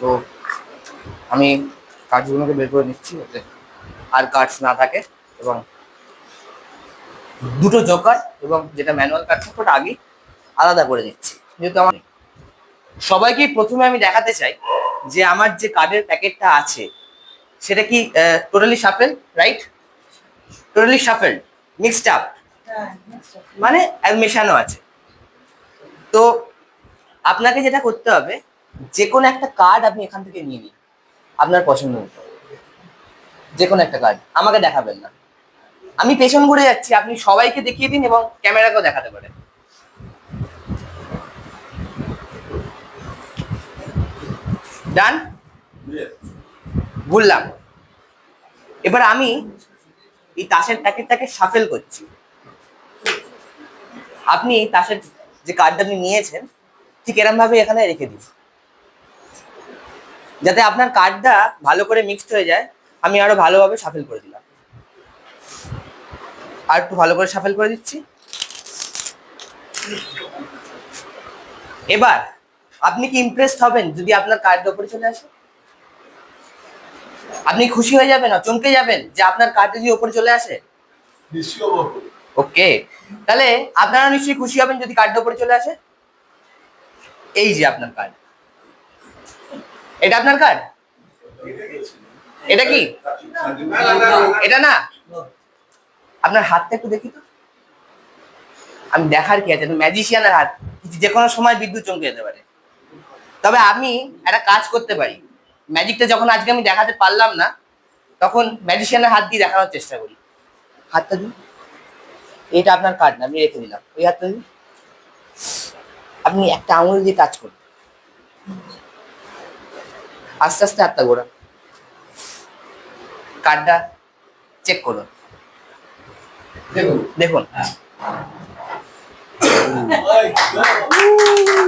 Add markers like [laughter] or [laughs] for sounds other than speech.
তো আমি কার্ডসগুলোকে বের করে নিচ্ছি যাতে আর কার্ডস না থাকে এবং দুটো জকার এবং যেটা ম্যানুয়াল কার্ড থাকে ওটা আগেই আলাদা করে দিচ্ছি যেহেতু আমার সবাইকে প্রথমে আমি দেখাতে চাই যে আমার যে কার্ডের প্যাকেটটা আছে সেটা কি totally shuffle right totally shuffle mixed up মানে মেশানো আছে। তো আপনাকে যেটা করতে হবে যে কোনো একটা কার্ড আপনি এখান থেকে নিয়ে নিন। আপনার পছন্দ মতো। যে কোনো একটা কার্ড আমাকে দেখাবেন না। আমি পেছন ঘুরে যাচ্ছি। আপনি সবাইকে দেখিয়ে দিন এবং ক্যামেরাকেও দেখাতে পারেন। ডান বললাম। এবার আমি এই তাসের প্যাকেটটাকে সাফেল করছি। আপনি তাসের যে কার্ডটা আপনি নিয়েছেন, ঠিক এরম ভাবে এখানে রেখে দিন। যাতে আপনার কার্ডটা ভালো করে মিক্সড হয়ে যায় আমি আরও ভালোভাবে সাফেল করে দিলাম। আর একটু ভালো করে সাফেল করে দিচ্ছি। এবার আপনি কি ইমপ্রেসড হবেন যদি আপনার কার্ডের উপরে চলে আসে? আপনি খুশি হয়ে যাবেন না চমকে যাবেন যে আপনার কার্ড যদি ওপরে চলে আসে? ওকে তাহলে আপনারা নিশ্চয়ই খুশি হবেন যদি কার্ডটা উপরে চলে আসে। এই যে আপনার কার্ড এটা আপনার কার্ড এটা কি? এটা না? আপনার হাতটা একটু দেখি তো। আমি দেখার কি আছে? ম্যাজিশিয়ানের হাত। যে কোনো সময় বিদ্যুৎ চমকে যেতে পারে। তবে আমি একটা কাজ করতে পারি। ম্যাজিকটা যখন আজকে আমি দেখাতে পারলাম না, তখন ম্যাজিশিয়ানের হাত দিয়ে দেখানোর চেষ্টা করি। হাতটা দিন। এটা আপনার কার্ড না, আমি রেখে দিলাম। ওই হাতটা দিন। আপনি একটা আঙুল দিয়ে কাজ করুন। আস্তে আস্তে হাতটা ঘোরান। কার্ডটা চেক করুন। দেখুন। দেখুন। [laughs] go!